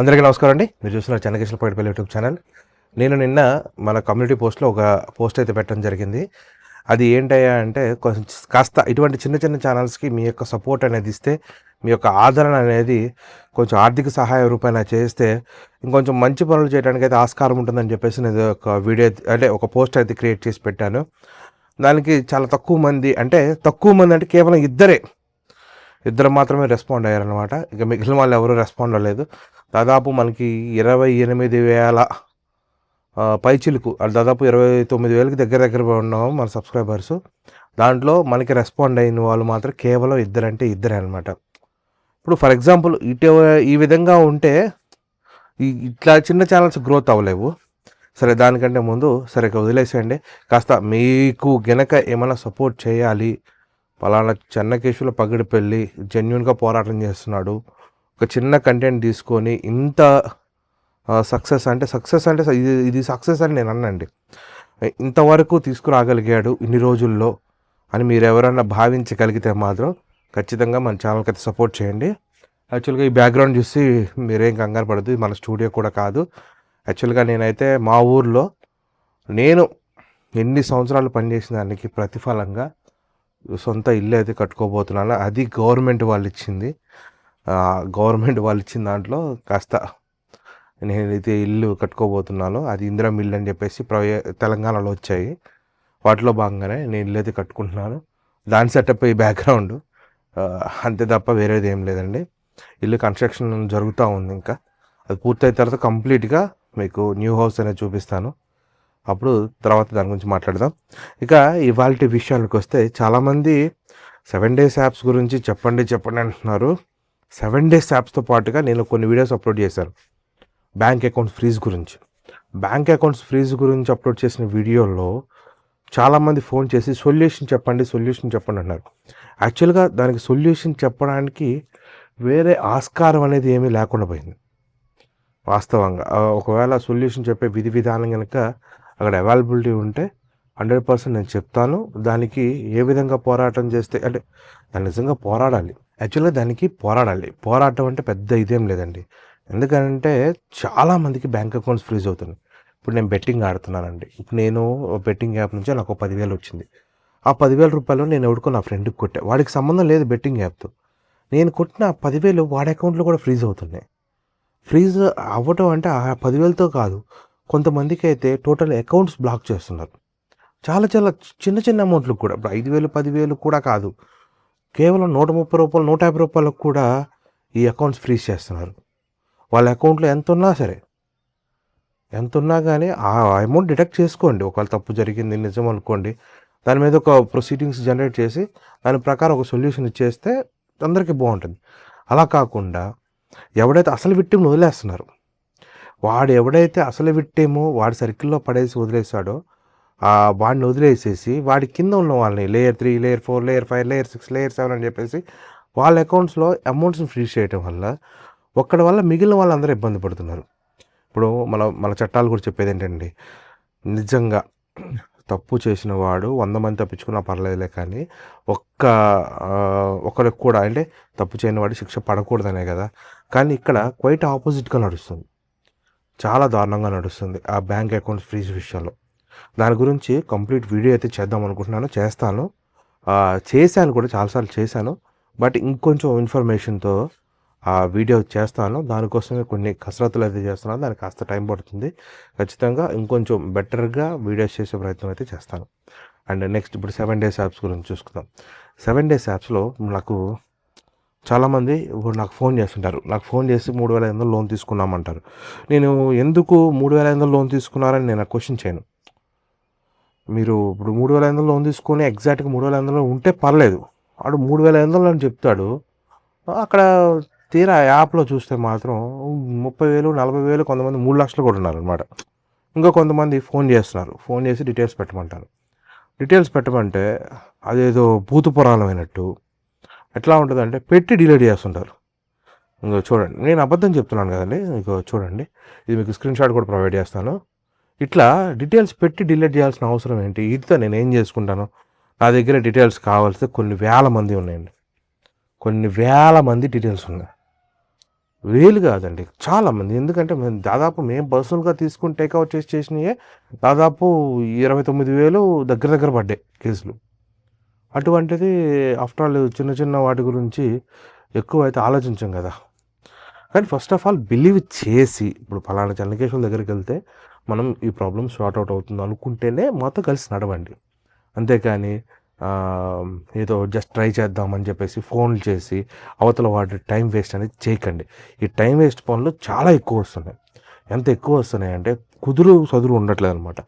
అందరికీ నమస్కారం అండి. మీరు చూస్తున్నారు చెన్నకేశ్వరపేటపల్లి యూట్యూబ్ ఛానల్. నేను నిన్న మన కమ్యూనిటీ పోస్ట్లో ఒక పోస్ట్ అయితే పెట్టడం జరిగింది. అది ఏంటయ్యా అంటే కొంచెం కాస్త ఇటువంటి చిన్న చిన్న ఛానల్స్కి మీ యొక్క సపోర్ట్ అనేది ఇస్తే మీ యొక్క ఆదరణ అనేది కొంచెం ఆర్థిక సహాయ రూపాయన చేస్తే ఇంకొంచెం మంచి పనులు చేయడానికి అయితే ఆస్కారం ఉంటుందని చెప్పేసి నేను ఒక వీడియో అంటే ఒక పోస్ట్ అయితే క్రియేట్ చేసి పెట్టాను. దానికి చాలా తక్కువ మంది అంటే తక్కువ మంది అంటే కేవలం ఇద్దరే. ఇద్దరు మాత్రమే రెస్పాండ్ అయ్యారనమాట ఇక మిగిలిన వాళ్ళు ఎవరు రెస్పాండ్ అవ్వలేదు. దాదాపు మనకి ఇరవై ఎనిమిది వేల పైచిలుకు అది దాదాపు ఇరవై తొమ్మిది వేలకి దగ్గర దగ్గర ఉన్నాము మన సబ్స్క్రైబర్స్. దాంట్లో మనకి రెస్పాండ్ అయిన వాళ్ళు మాత్రం కేవలం ఇద్దరంటే ఇద్దరే అనమాట ఇప్పుడు ఫర్ ఎగ్జాంపుల్ ఇటు ఈ విధంగా ఉంటే ఇట్లా చిన్న ఛానల్స్ గ్రోత్ అవ్వలేవు. సరే దానికంటే ముందు సరే వదిలేసేయండి. కాస్త మీకు గనక ఏమైనా సపోర్ట్ చేయాలి పలానా చెన్నకేశుల పగిడిపెళ్ళి జెన్యున్గా పోరాటం చేస్తున్నాడు ఒక చిన్న కంటెంట్ తీసుకొని ఇంత సక్సెస్ అంటే సక్సెస్ అంటే ఇది ఇది సక్సెస్ అని నేను అన్నండి. ఇంతవరకు తీసుకురాగలిగాడు ఇన్ని రోజుల్లో అని మీరు ఎవరైనా భావించగలిగితే మాత్రం ఖచ్చితంగా మన ఛానల్కి అయితే సపోర్ట్ చేయండి. యాక్చువల్గా ఈ బ్యాక్గ్రౌండ్ చూసి మీరేం కంగారు పడదు మన స్టూడియో కూడా కాదు. యాక్చువల్గా నేనైతే మా ఊర్లో నేను ఎన్ని సంవత్సరాలు పనిచేసిన దానికి ప్రతిఫలంగా సొంత ఇల్లు అయితే కట్టుకోబోతున్నాను. అది గవర్నమెంట్ వాళ్ళు ఇచ్చింది. గవర్నమెంట్ వాళ్ళు ఇచ్చిన దాంట్లో కాస్త నేనైతే ఇల్లు కట్టుకోబోతున్నాను అది ఇందిరా మిల్ అని చెప్పేసి ప్రవే తెలంగాణలో వచ్చాయి. వాటిలో భాగంగానే నేను ఇల్లు అయితే కట్టుకుంటున్నాను. దాని సెటప్ ఈ బ్యాక్గ్రౌండ్. అంతే తప్ప వేరేది ఏం లేదండి. ఇల్లు కన్స్ట్రక్షన్ జరుగుతూ ఉంది ఇంకా. అది పూర్తయిన తర్వాత కంప్లీట్గా మీకు న్యూ హౌస్ అనేది చూపిస్తాను. అప్పుడు తర్వాత దాని గురించి మాట్లాడదాం. ఇక ఇవాళ విషయానికి వస్తే చాలామంది సెవెన్ డేస్ యాప్స్ గురించి చెప్పండి చెప్పండి అంటున్నారు. సెవెన్ డేస్ యాప్స్తో పాటుగా నేను కొన్ని వీడియోస్ అప్లోడ్ చేశాను. బ్యాంక్ అకౌంట్స్ ఫ్రీజ్ గురించి. బ్యాంక్ అకౌంట్స్ ఫ్రీజ్ గురించి అప్లోడ్ చేసిన వీడియోలో చాలామంది ఫోన్ చేసి సొల్యూషన్ చెప్పండి సొల్యూషన్ చెప్పండి అన్నారు యాక్చువల్గా దానికి సొల్యూషన్ చెప్పడానికి వేరే ఆస్కారం అనేది ఏమీ లేకుండా పోయింది. వాస్తవంగా ఒకవేళ సొల్యూషన్ చెప్పే విధి విధానం కనుక అక్కడ అవైలబిలిటీ ఉంటే హండ్రెడ్ పర్సెంట్ నేను చెప్తాను. దానికి ఏ విధంగా పోరాటం చేస్తే అంటే దాన్ని నిజంగా పోరాడాలి. యాక్చువల్గా దానికి పోరాడాలి. పోరాటం అంటే పెద్ద ఇదేం లేదండి. ఎందుకంటే చాలామందికి బ్యాంక్ అకౌంట్స్ ఫ్రీజ్ అవుతున్నాయి. ఇప్పుడు నేను బెట్టింగ్ ఆడుతున్నానండి. ఇప్పుడు నేను బెట్టింగ్ యాప్ నుంచి నాకు పదివేలు వచ్చింది. ఆ పదివేల రూపాయలు నేను ఎవడుకో నా ఫ్రెండ్కి కొట్టా. వాడికి సంబంధం లేదు బెట్టింగ్ యాప్తో. నేను కొట్టిన ఆ పదివేలు వాడి అకౌంట్లో కూడా ఫ్రీజ్ అవుతున్నాయి. ఫ్రీజ్ అవ్వటం అంటే ఆ పదివేలతో కాదు. కొంతమందికి అయితే టోటల్ అకౌంట్స్ బ్లాక్ చేస్తున్నారు. చాలా చాలా చిన్న చిన్న అమౌంట్లు కూడా. ఇప్పుడు ఐదు వేలు పదివేలు కూడా కాదు. కేవలం నూట ముప్పై రూపాయలు నూట యాభై రూపాయలకు కూడా ఈ అకౌంట్స్ ఫ్రీజ్ చేస్తున్నారు. వాళ్ళ అకౌంట్లో ఎంత ఉన్నా సరే ఎంత ఉన్నా కానీ ఆ అమౌంట్ డిడక్ట్ చేసుకోండి. ఒకవేళ తప్పు జరిగింది నిజం అనుకోండి దాని మీద ఒక ప్రొసీడింగ్స్ జనరేట్ చేసి దాని ప్రకారం ఒక సొల్యూషన్ ఇచ్చేస్తే అందరికీ బాగుంటుంది. అలా కాకుండా ఎవడైతే అసలు విట్టింని వదిలేస్తున్నారు వాడు ఎవడైతే అసలు విట్టేమో వాడి సర్కిల్లో పడేసి వదిలేశాడో వాడిని వదిలేసేసి వాడి కింద ఉన్న వాళ్ళని layer three layer four layer five layer six layer seven అని చెప్పేసి వాళ్ళ అకౌంట్స్లో అమౌంట్స్ని ఫ్రీజ్ చేయడం వల్ల ఒక్కడి వల్ల మిగిలిన వాళ్ళందరూ ఇబ్బంది పడుతున్నారు. ఇప్పుడు మన మన చట్టాలు కూడా చెప్పేది ఏంటండి? నిజంగా తప్పు చేసిన వాడు వంద మంది తప్పించుకున్నా పర్లేదులే కానీ ఒక్క ఒకరికి కూడా అంటే తప్పు చేయని వాడి శిక్ష పడకూడదనే కదా. కానీ ఇక్కడ క్వైట్ ఆపోజిట్గా నడుస్తుంది. చాలా దారుణంగా నడుస్తుంది ఆ బ్యాంక్ అకౌంట్స్ ఫ్రీజ్ విషయంలో. దాని గురించి కంప్లీట్ వీడియో అయితే చేద్దాం అనుకుంటున్నాను చేస్తాను. చేశాను కూడా చాలాసార్లు చేశాను. బట్ ఇంకొంచెం ఇన్ఫర్మేషన్తో ఆ వీడియో చేస్తాను. దానికోసమే కొన్ని కసరత్తులు అయితే చేస్తున్నాను. దానికి కాస్త టైం పడుతుంది. ఖచ్చితంగా ఇంకొంచెం బెటర్గా వీడియోస్ చేసే ప్రయత్నం అయితే చేస్తాను. అండ్ నెక్స్ట్ ఇప్పుడు సెవెన్ డేస్ యాప్స్ గురించి చూసుకుందాం. సెవెన్ డేస్ యాప్స్లో నాకు చాలామంది ఇప్పుడు నాకు ఫోన్ చేస్తుంటారు. నాకు ఫోన్ చేసి మూడు వేల ఐదు వందలు లోన్ తీసుకున్నామంటారు. నేను ఎందుకు మూడు వేల ఐదు వందలు లోన్ తీసుకున్నారని నేను క్వశ్చన్ చేయను. మీరు ఇప్పుడు మూడు వేల ఐదు వందలు లోన్ తీసుకొని ఎగ్జాక్ట్గా మూడు వేల ఐదు వందలు ఉంటే పర్లేదు. వాడు మూడు వేల ఐదు వందలు అని చెప్తాడు. అక్కడ తీరా యాప్లో చూస్తే మాత్రం ముప్పై వేలు నలభై వేలు కొంతమంది మూడు లక్షలు కూడా ఉన్నారు అనమాట ఇంకా కొంతమంది ఫోన్ చేస్తున్నారు. ఫోన్ చేసి డీటెయిల్స్ పెట్టమంటారు. డీటెయిల్స్ పెట్టమంటే అదేదో భూత పురాణమైనట్టు ఎట్లా ఉంటుందంటే పెట్టి డిలీట్ చేస్తుంటారు. ఇంకో చూడండి నేను అబద్ధం చెప్తున్నాను కదండి. ఇంకో చూడండి. ఇది మీకు స్క్రీన్ షాట్ కూడా ప్రొవైడ్ చేస్తాను. ఇట్లా డీటెయిల్స్ పెట్టి డిలీట్ చేయాల్సిన అవసరం ఏంటి? వీటితో నేను ఏం చేసుకుంటాను? నా దగ్గర డీటెయిల్స్ కావాల్సి కొన్ని వేల మంది ఉన్నాయండి. కొన్ని వేల మంది డీటెయిల్స్ ఉన్నాయి. వేలు కాదండి. చాలామంది ఎందుకంటే మేము దాదాపు మేము పర్సనల్గా తీసుకుని టేక్అవుట్ చేసి చేసినయే దాదాపు ఇరవై తొమ్మిది వేలు దగ్గర దగ్గర పడ్డాయి కేసులు. అటువంటిది ఆఫ్టర్ ఆల్ చిన్న చిన్న వాటి గురించి ఎక్కువ అయితే ఆలోచించాం కదా. కానీ ఫస్ట్ ఆఫ్ ఆల్ బిలీవ్ చేసి ఇప్పుడు ఫలానా చెన్నకేశ్వర దగ్గరికి వెళ్తే మనం ఈ ప్రాబ్లమ్ సార్ట్ అవుట్ అవుతుంది అనుకుంటేనే మాతో కలిసి నడవండి. అంతేకాని ఏదో జస్ట్ ట్రై చేద్దామని చెప్పేసి ఫోన్లు చేసి అవతల వాడి టైం వేస్ట్ అనేది చేయకండి. ఈ టైం వేస్ట్ పనులు చాలా ఎక్కువ వస్తున్నాయి. ఎంత ఎక్కువ వస్తున్నాయి అంటే కుదురు సదురు ఉండట్లేదు అనమాట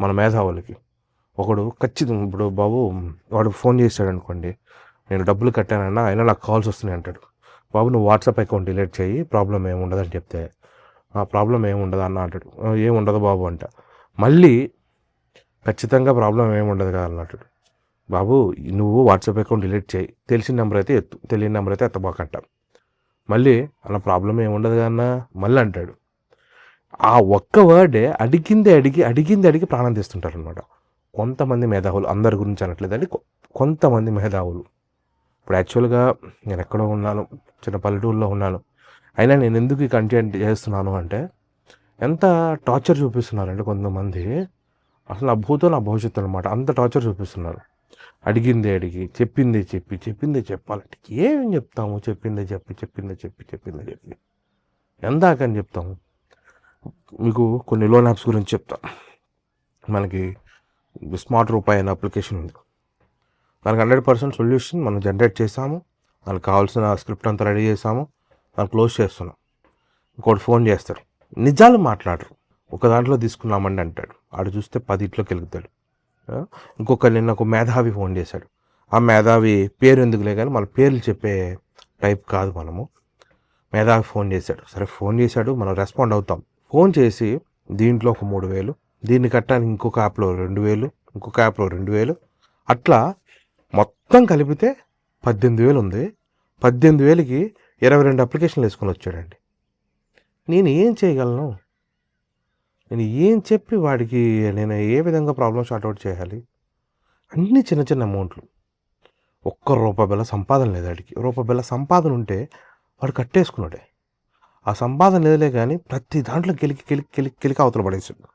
మన మేధావులకి. ఒకడు ఖచ్చితంగా ఇప్పుడు బాబు వాడు ఫోన్ చేశాడు అనుకోండి నేను డబ్బులు కట్టానన్నా అయినా నాకు కాల్స్ వస్తున్నాయి అంటాడు. బాబు నువ్వు వాట్సాప్ అకౌంట్ డిలీట్ చేయి ప్రాబ్లం ఏమి ఉండదని చెప్తే ప్రాబ్లం ఏమి ఉండదు అన్న అంటాడు. ఏముండదు బాబు అంట. మళ్ళీ ఖచ్చితంగా ప్రాబ్లం ఏమి ఉండదు కదా అన్నట్టు బాబు నువ్వు వాట్సాప్ అకౌంట్ డిలీట్ చేయి. తెలిసిన నెంబర్ అయితే ఎత్తు. తెలియని నెంబర్ అయితే ఎత్తబాకంట. మళ్ళీ అలా ప్రాబ్లం ఏమి ఉండదు కన్నా మళ్ళీ అంటాడు. ఆ ఒక్క వర్డే అడిగింది అడిగి అడిగింది అడిగి ప్రాణం తీస్తుంటారు అనమాట కొంతమంది మేధావులు అందరి గురించి అనట్లేదండి. కొంతమంది మేధావులు. ఇప్పుడు యాక్చువల్గా నేను ఎక్కడో ఉన్నాను. చిన్న పల్లెటూరులో ఉన్నాను. అయినా నేను ఎందుకు ఈ కంటెంట్ చేస్తున్నాను అంటే ఎంత టార్చర్ చూపిస్తున్నారంటే కొంతమంది అసలు నా భూతో నా భవిష్యత్తు అనమాట అంత టార్చర్ చూపిస్తున్నారు. అడిగింది అడిగి చెప్పింది చెప్పి చెప్పింది చెప్పాలంటే ఏం చెప్తాము? చెప్పిందే చెప్పి చెప్పిందే చెప్పి చెప్పిందే చెప్పి. ఎందాకని చెప్తాము. మీకు కొన్ని లోన్ యాప్స్ గురించి చెప్తా. మనకి స్మార్ట్ రూపాయి అనే అప్లికేషన్ ఉంది. దానికి హండ్రెడ్ పర్సెంట్ సొల్యూషన్ మనం జనరేట్ చేసాము. దానికి కావాల్సిన స్క్రిప్ట్ అంతా రెడీ చేసాము. దాన్ని క్లోజ్ చేస్తున్నాం. ఇంకోటి ఫోన్ చేస్తాడు నిజాలు మాట్లాడరు. ఒక దాంట్లో తీసుకున్నామండి అంటాడు. ఆడు చూస్తే పదిట్లోకి వెలుగుతాడు ఇంకొక నిన్న ఒక మేధావి ఫోన్ చేశాడు. ఆ మేధావి పేరు ఎందుకులే కానీ మన పేర్లు చెప్పే టైప్ కాదు మనము. మేధావి ఫోన్ చేశాడు. సరే ఫోన్ చేశాడు. మనం రెస్పాండ్ అవుతాం. ఫోన్ చేసి దీంట్లో ఒక మూడు వేలు దీన్ని కట్టడానికి ఇంకొక యాప్లో రెండు వేలు ఇంకొక యాప్లో రెండు వేలు. అట్లా మొత్తం కలిపితే పద్దెనిమిది వేలు ఉంది. పద్దెనిమిది వేలకి ఇరవై రెండు అప్లికేషన్లు వేసుకొని వచ్చాడండి. నేను ఏం చేయగలను? నేను ఏం చెప్పి వాడికి నేను ఏ విధంగా ప్రాబ్లమ్ అవుట్ చేయాలి? అన్నీ చిన్న చిన్న అమౌంట్లు. ఒక్క రూపాయి సంపాదన లేదు వాడికి రూపాయి సంపాదన ఉంటే వాడు కట్టేసుకున్నాడే. ఆ సంపాదన లేదులే కానీ ప్రతి దాంట్లో కెలికి కెలికి కెలికి కెలికి అవతల పడేసాడు.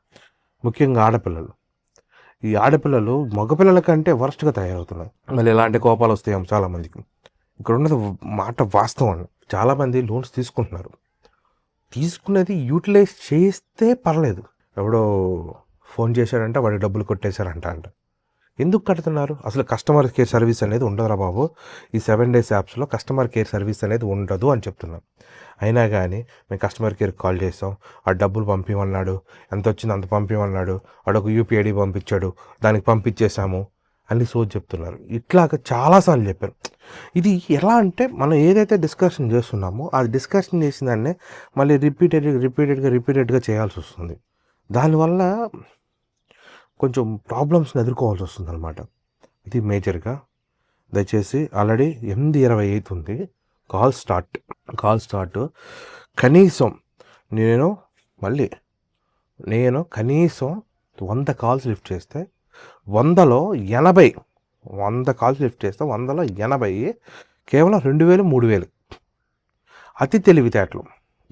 ముఖ్యంగా ఆడపిల్లలు. ఈ ఆడపిల్లలు మగపిల్లల కంటే వరస్ట్గా తయారవుతున్నారు. మళ్ళీ ఎలాంటి కోపాలు వస్తాయి చాలామందికి. ఇక్కడ ఉన్నది మాట వాస్తవం. చాలామంది లోన్స్ తీసుకుంటున్నారు. తీసుకున్నది యూటిలైజ్ చేస్తే పర్లేదు. ఎవడో ఫోన్ చేశాడంటే వాడి డబ్బులు కొట్టేశారంట అంట. ఎందుకు కడుతున్నారు? అసలు కస్టమర్ కేర్ సర్వీస్ అనేది ఉండదురా బాబు. ఈ సెవెన్ డేస్ యాప్స్లో కస్టమర్ కేర్ సర్వీస్ అనేది ఉండదు అని చెప్తున్నాం. అయినా కానీ మేము కస్టమర్ కేర్కి కాల్ చేసాం. ఆ డబ్బులు పంపిమన్నాడు. ఎంత వచ్చింది అంత పంపిమన్నాడు. వాడు ఒక యూపీఐడి పంపించాడు. దానికి పంపించేశాము. అని సోజ్ చెప్తున్నారు. ఇట్లాగ చాలాసార్లు చెప్పారు. ఇది ఎలా అంటే మనం ఏదైతే డిస్కషన్ చేస్తున్నామో ఆ డిస్కషన్ చేసిన దాన్నే మళ్ళీ రిపీటెడ్ రిపీటెడ్గా రిపీటెడ్గా చేయాల్సి వస్తుంది. దానివల్ల కొంచెం ప్రాబ్లమ్స్ని ఎదుర్కోవాల్సి వస్తుంది అనమాట ఇది మేజర్గా. దయచేసి ఆల్రెడీ ఎనిమిది ఇరవై ఐదు ఉంది. Call start. Call start. కనీసం నేను మళ్ళీ నేను కనీసం వంద కాల్స్ లిఫ్ట్ చేస్తే వందలో ఎనభై. వంద కాల్స్ లిఫ్ట్ చేస్తే వందలో ఎనభై. కేవలం రెండు వేలు మూడు వేలు. అతి తెలివితేటలు.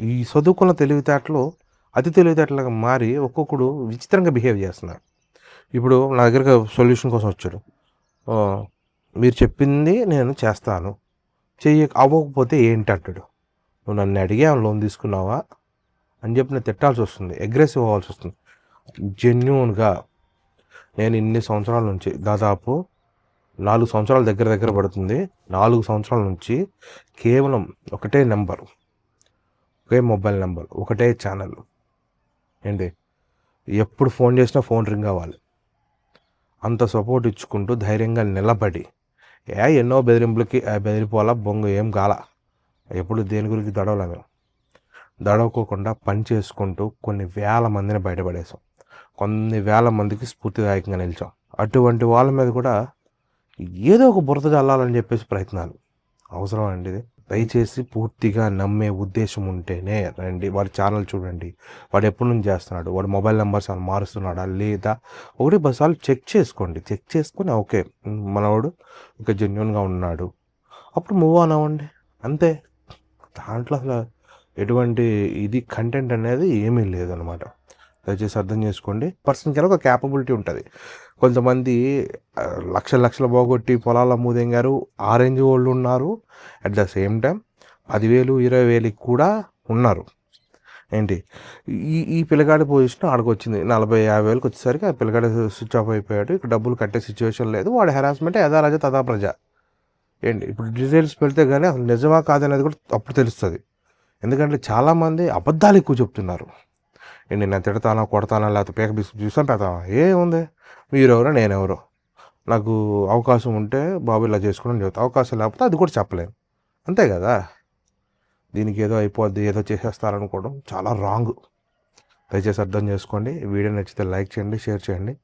ఈ చదువుకున్న తెలివితేటలు అతి తెలివితేటలుగా మారి ఒక్కొక్కడు విచిత్రంగా బిహేవ్ చేస్తున్నారు. ఇప్పుడు నా దగ్గర సొల్యూషన్ కోసం వచ్చాడు. మీరు చెప్పింది నేను చేస్తాను. చెయ్య అవ్వకపోతే ఏంటి అంటాడు. నువ్వు నన్ను అడిగే లోన్ తీసుకున్నావా? అని చెప్పి నేను తిట్టాల్సి వస్తుంది. అగ్రెసివ్ అవ్వాల్సి వస్తుంది. జెన్యున్గా నేను ఇన్ని సంవత్సరాల నుంచి దాదాపు నాలుగు సంవత్సరాల దగ్గర దగ్గర పడుతుంది. నాలుగు సంవత్సరాల నుంచి కేవలం ఒకటే నెంబర్ ఒకే మొబైల్ నెంబర్ ఒకటే ఛానల్. ఏంటి? ఎప్పుడు ఫోన్ చేసినా ఫోన్ రింగ్ అవ్వాలి. అంత సపోర్ట్ ఇచ్చుకుంటూ ధైర్యంగా నిలబడి ఏ ఎన్నో బెదిరింపులకి ఆ బెదిరిపోవాలా బొంగు ఏం కాల ఎప్పుడు దేని గురించి దడవలేము మేము. దడవకోకుండా పని చేసుకుంటూ కొన్ని వేల మందిని బయటపడేసాం కొన్ని వేల మందికి స్ఫూర్తిదాయకంగా నిలిచాం. అటువంటి వాళ్ళ మీద కూడా ఏదో ఒక బురద చల్లాలని చెప్పేసి ప్రయత్నాలు. అవసరం అండి ఇది. దయచేసి పూర్తిగా నమ్మే ఉద్దేశం ఉంటేనే రండి. వాడి ఛానల్ చూడండి. వాడు ఎప్పటి నుంచి చేస్తున్నాడు? వాడు మొబైల్ నెంబర్స్ అని మారుస్తున్నాడా? లేదా ఒకటి బస్సాలు చెక్ చేసుకోండి. చెక్ చేసుకొని ఓకే మనవాడు ఇంకా జెన్యున్గా ఉన్నాడు. అప్పుడు మూవ్ ఆన్ అవ్వండి. అంతే. దాంట్లో అసలు ఎటువంటి ఇది కంటెంట్ అనేది ఏమీ లేదనమాట దయచేసి అర్థం చేసుకోండి. పర్సన్కి ఒక క్యాపబిలిటీ ఉంటుంది. కొంతమంది లక్షల లక్షలు పోగొట్టి పొలాల మూదెంగారు ఆరెంజ్ వాళ్ళు ఉన్నారు. అట్ ద సేమ్ టైం పదివేలు ఇరవై వేలకి కూడా ఉన్నారు. ఏంటి? ఈ ఈ పిల్లగాడి పొజిషన్ ఆడికి వచ్చింది నలభై యాభై వేలకు వచ్చేసరికి ఆ పిల్లగాడి స్విచ్ ఆఫ్ అయిపోయాడు. ఇక్కడ డబ్బులు కట్టే సిచ్యువేషన్ లేదు. వాడి హెరాస్మెంట్ యథారాజ రాజా తదా ప్రజ. ఏంటి? ఇప్పుడు డీటెయిల్స్ పెడితే కానీ అసలు నిజమా కాదనేది కూడా అప్పుడు తెలుస్తుంది. ఎందుకంటే చాలామంది అబద్ధాలు ఎక్కువ చెప్తున్నారు. నేను నేను తిడతానా కొడతానా లేకపోతే పేక బిస్కెట్ చూసాను పెడతావా ఏముంది? మీరెవరో నేనెవరో. నాకు అవకాశం ఉంటే బాబు ఇలా చేసుకోవడం చెబుతా. అవకాశం లేకపోతే అది కూడా చెప్పలేను అంతే కదా? దీనికి ఏదో అయిపోద్ది ఏదో చేసేస్తారనుకోవడం చాలా రాంగ్. దయచేసి అర్థం చేసుకోండి. వీడియో నచ్చితే లైక్ చేయండి షేర్ చేయండి.